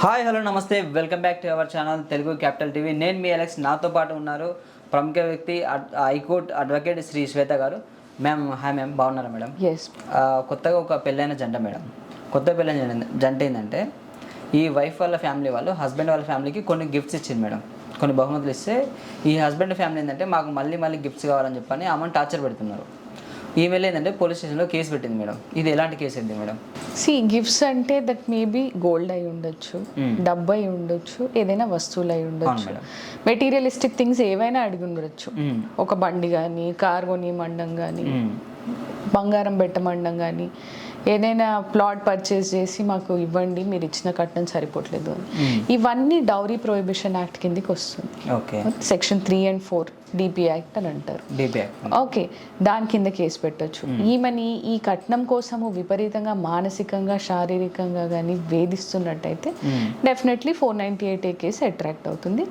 Hi hello నమస్తే. Welcome back to our channel Telugu Capital TV. నేను మీ Alex. నాతో పాటు ఉన్నారు ప్రముఖ వ్యక్తి హైకోర్టు అడ్వకేట్ శ్రీ శ్వేత గారు. Ma'am hi ma'am. బాగున్నారా మేడం? ఎస్ కొత్తగా ఒక పెళ్ళైన జంట మేడం. కొత్త పెళ్ళైన జంట- జంట ఏంటంటే ఈ వైఫ్ వాళ్ళ ఫ్యామిలీ వాళ్ళు హస్బెండ్ వాళ్ళ ఫ్యామిలీకి కొన్ని గిఫ్ట్స్ ఇచ్చింది మేడం. కొన్ని బహుమతులు ఇస్తే ఈ హస్బెండ్ ఫ్యామిలీ ఏంటంటే మాకు మళ్ళీ మళ్ళీ గిఫ్ట్స్ కావాలని చెప్పని ఆమెను టార్చర్ పెడుతున్నారు. ఈమెయిల్ ఏంటంటే పోలీస్ స్టేషన్లో కేసు పెట్టింది మేడం ఇది ఎలాంటి కేసు ఏంటి మేడం సి గిఫ్ట్స్ అంటే దట్ మేబీ గోల్డ్ అయి ఉండొచ్చు డబ్బు అయి ఉండొచ్చు ఏదైనా వస్తువులు అయి ఉండొచ్చు మేడం. మెటీరియలిస్టిక్ థింగ్స్ ఏవైనా అడిగి ఉండొచ్చు మ్మ్. ఒక బండి కానీ కార్ కొనిమండం కానీ మ్మ్. బంగారం పెట్టమండం కానీ ఏదైనా ప్లాట్ పర్చేస్ చేసి మాకు ఇవ్వండి మీరు ఇచ్చిన కట్నం సరిపోవట్లేదు అని ఇవన్నీ డౌరీ ప్రొహిబిషన్ యాక్ట్ కిందకి వస్తుంది. Okay. Section three and four DP act అని అంటారు. ఓకే దాని కింద కేసు పెట్టొచ్చు. ఈమెని ఈ కట్నం కోసము విపరీతంగా మానసికంగా శారీరకంగా కానీ వేధిస్తున్నట్టయితే definitely four ninety eight A case attract అవుతుంది.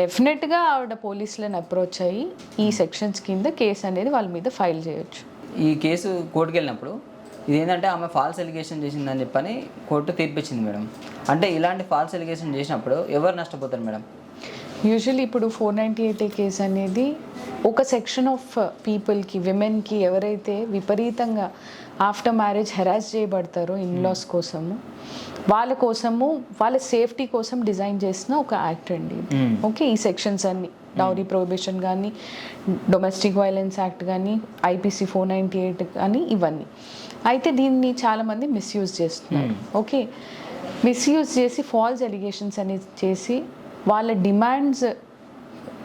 డెఫినెట్గా ఆవిడ పోలీసులను అప్రోచ్ అయ్యి ఈ సెక్షన్స్ కింద కేసు అనేది వాళ్ళ మీద ఫైల్ చేయొచ్చు. ఈ కేసు కోర్టుకి వెళ్ళినప్పుడు ఇదేంటంటే ఆమె ఫాల్స్ ఎలిగేషన్ చేసిందని చెప్పని కోర్టు తీర్పిచ్చింది మేడం. అంటే ఇలాంటి ఫాల్స్ ఎలిగేషన్ చేసినప్పుడు ఎవరు నష్టపోతారు మేడం? యూజువల్లీ ఇప్పుడు four ninety eight A case అనేది ఒక సెక్షన్ ఆఫ్ పీపుల్కి విమెన్కి ఎవరైతే విపరీతంగా ఆఫ్టర్ మ్యారేజ్ హెరాస్ చేయబడతారో ఇన్లాస్ కోసము వాళ్ళ కోసము వాళ్ళ సేఫ్టీ కోసం డిజైన్ చేసిన ఒక యాక్ట్ అండి ఇది. Hmm. ఓకే ఈ సెక్షన్స్ అన్ని డౌరీ ప్రొహిబిషన్ కానీ డొమెస్టిక్ వైలెన్స్ యాక్ట్ కానీ ఐపీసీ ఫోర్ నైంటీ ఎయిట్ కానీ ఇవన్నీ. అయితే దీన్ని చాలామంది మిస్యూజ్ చేస్తున్నారు. ఓకే మిస్యూజ్ చేసి ఫాల్స్ ఎలిగేషన్స్ అనేది చేసి వాళ్ళ డిమాండ్స్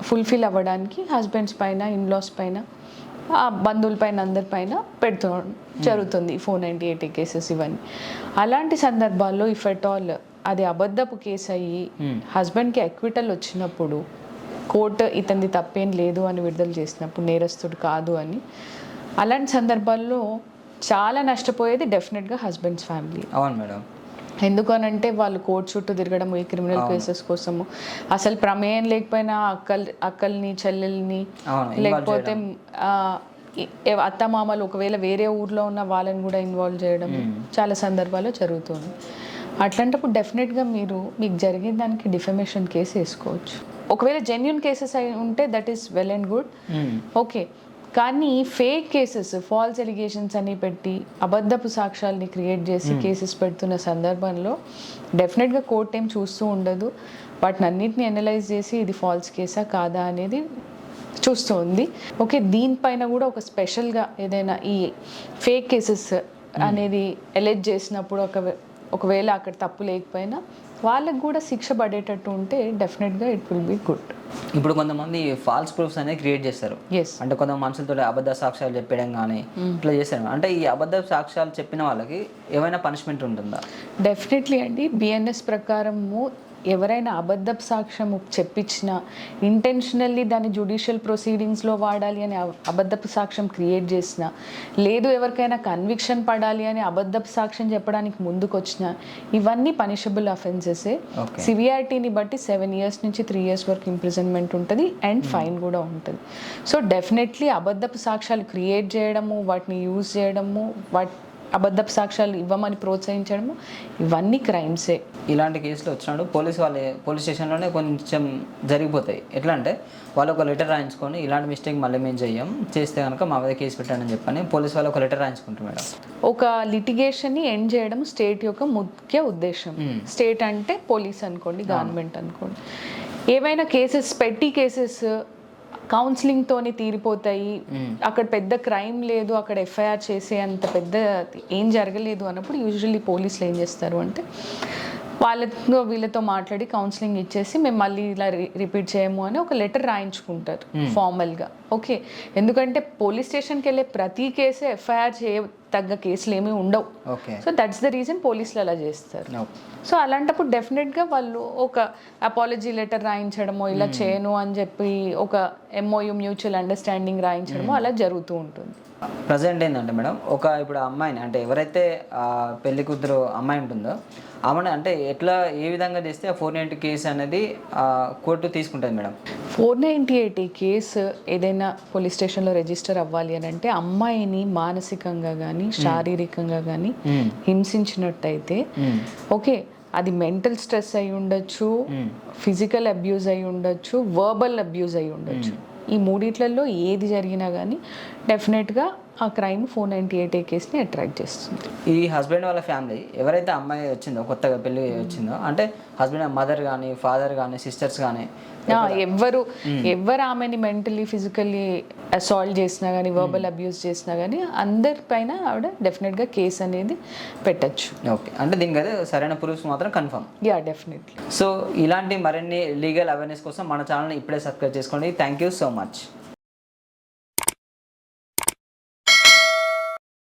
ఫుల్ఫిల్ అవ్వడానికి హస్బెండ్స్ పైన ఇన్లాస్ పైన ఆ బంధువుల పైన అందరి పైన పెడుతూ జరుగుతుంది ఫోర్ నైంటీ ఎయిట్ కేసెస్ ఇవన్నీ. అలాంటి సందర్భాల్లో ఇఫ్ ఎట్ ఆల్ అది అబద్ధపు కేసు అయ్యి హస్బెండ్కి ఎక్విటల్ వచ్చినప్పుడు కోర్టు ఇతనిది తప్పేం లేదు అని విడుదల చేసినప్పుడు నేరస్తుడు కాదు అని అలాంటి సందర్భాల్లో చాలా నష్టపోయేది డెఫినెట్గా హస్బెండ్స్ ఫ్యామిలీ అవును మేడం. ఎందుకనంటే వాళ్ళు కోర్టు చుట్టూ తిరగడం ఈ క్రిమినల్ కేసెస్ కోసము. అసలు ప్రమేయం లేకపోయినా అక్కల్ అక్కల్ని చెల్లెల్ని లేకపోతే అత్తమామలు ఒకవేళ వేరే ఊర్లో ఉన్న వాళ్ళని కూడా ఇన్వాల్వ్ చేయడం చాలా సందర్భాల్లో జరుగుతుంది. అట్లాంటప్పుడు డెఫినెట్గా మీరు మీకు జరిగిన దానికి డిఫమేషన్ కేసు వేసుకోవచ్చు. ఒకవేళ జెన్యున్ కేసెస్ అయి ఉంటే that is well and good. Okay కానీ ఫేక్ కేసెస్ ఫాల్స్ ఎలిగేషన్స్ అని పెట్టి అబద్ధపు సాక్ష్యాలని క్రియేట్ చేసి కేసెస్ పెడుతున్న సందర్భంలో డెఫినెట్గా కోర్ట్ ఏం చూస్తూ ఉండదు. వాటిని అన్నిటిని అనలైజ్ చేసి ఇది ఫాల్స్ కేసా కాదా అనేది చూస్తూ ఉంది ఓకే దీనిపైన కూడా ఒక స్పెషల్గా ఏదైనా ఈ ఫేక్ కేసెస్ అనేది ఎలెజ్ చేసినప్పుడు ఒక ఒకవేళ అక్కడ తప్పు లేకపోయినా వాళ్ళకి కూడా శిక్ష పడేటట్టు ఉంటే డెఫినెట్గా ఇట్ విల్ బి గుడ్ ఇప్పుడు కొంతమంది ఫాల్స్ ప్రూఫ్స్ అనేది క్రియేట్ చేస్తారు. అంటే కొంత మనుషులతో అబద్ధ సాక్ష్యాలు చెప్పడం కానీ ఇట్లా చేస్తారు. అంటే ఈ అబద్ధ సాక్ష్యాలు చెప్పిన వాళ్ళకి ఏమైనా పనిష్మెంట్ ఉంటుందా? డెఫినెట్లీ అండి. బిఎన్ఎస్ ప్రకారము ఎవరైనా అబద్ధపు సాక్ష్యం చెప్పించినా ఇంటెన్షనల్లీ దాన్ని జుడిషియల్ ప్రొసీడింగ్స్లో వాడాలి అని అబ- అబద్ధపు సాక్ష్యం క్రియేట్ చేసిన లేదు ఎవరికైనా కన్విక్షన్ పడాలి అని అబద్ధపు సాక్ష్యం చెప్పడానికి ముందుకు వచ్చిన ఇవన్నీ పనిషబుల్ అఫెన్సెసే. సివియారిటీని బట్టి సెవెన్ ఇయర్స్ నుంచి త్రీ ఇయర్స్ వరకు ఇంప్రిజన్మెంట్ ఉంటుంది అండ్ ఫైన్ కూడా ఉంటుంది. సో డెఫినెట్లీ అబద్ధపు సాక్ష్యాలు క్రియేట్ చేయడము వాటిని యూజ్ చేయడము వాటి అబద్ధపు సాక్ష్యాలు ఇవ్వమని ప్రోత్సహించడము ఇవన్నీ క్రైమ్సే. ఇలాంటి కేసులు వచ్చినప్పుడు పోలీస్ వాళ్ళే పోలీస్ స్టేషన్లోనే కొంచెం జరిగిపోతాయి. ఎట్లా అంటే వాళ్ళు ఒక లెటర్ రాయించుకొని ఇలాంటి మిస్టేక్ మళ్ళీ మేము చెయ్యం చేస్తే కనుక మా మీద కేసు పెట్టానని చెప్పని పోలీస్ వాళ్ళు ఒక లెటర్ రాయించుకుంటారు మేడం. ఒక లిటిగేషన్ని ఎండ్ చేయడం స్టేట్ యొక్క ముఖ్య ఉద్దేశం. స్టేట్ అంటే పోలీస్ అనుకోండి గవర్నమెంట్ అనుకోండి. ఏవైనా కేసెస్ పెట్టి కేసెస్ కౌన్సిలింగ్ తోని తీరిపోతాయి. అక్కడ పెద్ద క్రైమ్ లేదు అక్కడ ఎఫ్ఐఆర్ చేసే అంత పెద్ద ఏం జరగలేదు అన్నప్పుడు యూజువల్లీ పోలీసులు ఏం చేస్తారు అంటే వాళ్ళతో వీళ్ళతో మాట్లాడి కౌన్సిలింగ్ ఇచ్చేసి మేము మళ్ళీ ఇలా రిపీట్ చేయము అని ఒక లెటర్ రాయించుకుంటారు ఫార్మల్గా ఓకే. ఎందుకంటే పోలీస్ స్టేషన్కి వెళ్ళే ప్రతి కేసు ఎఫ్ఐఆర్ చేయ తగ్గ కేసులు ఏమీ ఉండవు. Okay. So that's the reason పోలీసులు అలా చేస్తారు. సో అలాంటప్పుడు డెఫినెట్గా వాళ్ళు ఒక అపాలజీ లెటర్ రాయించడమో ఇలా చేయను అని చెప్పి ఒక ఎంఓయు మ్యూచువల్ అండర్స్టాండింగ్ రాయించడమో అలా జరుగుతూ ఉంటుంది. ప్రజెంట్ ఏంటంటే మేడం ఒక ఇప్పుడు అమ్మాయిని అంటే ఎవరైతే పెళ్ళి కూతురు అమ్మాయి ఉంటుందో ఆమెను అంటే ఎట్లా ఏ విధంగా చేస్తే ఆ ఫోర్ నైంటీ కేసు అనేది కోర్టు తీసుకుంటుంది madam? Four ninety eight case ఏదైనా పోలీస్ స్టేషన్లో రిజిస్టర్ అవ్వాలి అని అంటే అమ్మాయిని మానసికంగా కానీ శారీరకంగా కానీ హింసించినట్టయితే ఓకే అది మెంటల్ స్ట్రెస్ అయి ఉండొచ్చు ఫిజికల్ అబ్యూజ్ అయి ఉండొచ్చు వర్బల్ అబ్యూజ్ అయి ఉండొచ్చు ఈ మూడిట్లలో ఏది జరిగినా కానీ డెఫినెట్గా ఆ crime four ninety eight A కేసుని అట్రాక్ట్ చేస్తుంది. ఈ హస్బెండ్ వాళ్ళ ఫ్యామిలీ ఎవరైతే అమ్మాయి వచ్చిందో కొత్తగా పెళ్ళి వచ్చిందో అంటే హస్బెండ్ మదర్ కానీ ఫాదర్ కానీ సిస్టర్స్ కానీ ఎవ్వరు ఎవరు ఆమెని మెంటలీ ఫిజికల్లీ అసాల్ట్ చేసినా కానీ వర్బల్ అబ్యూస్ చేసినా కానీ అందరిపైన ఆవిడ డెఫినెట్గా కేసు అనేది పెట్టచ్చు. ఓకే అంటే దీనికి అయితే సరైన ప్రూఫ్స్ మాత్రం కన్ఫర్మ్ యా డెఫినెట్లీ సో ఇలాంటి మరిన్ని లీగల్ అవేర్నెస్ కోసం మన ఛానల్ని ఇప్పుడే సబ్స్క్రైబ్ చేసుకోండి. Thank you so much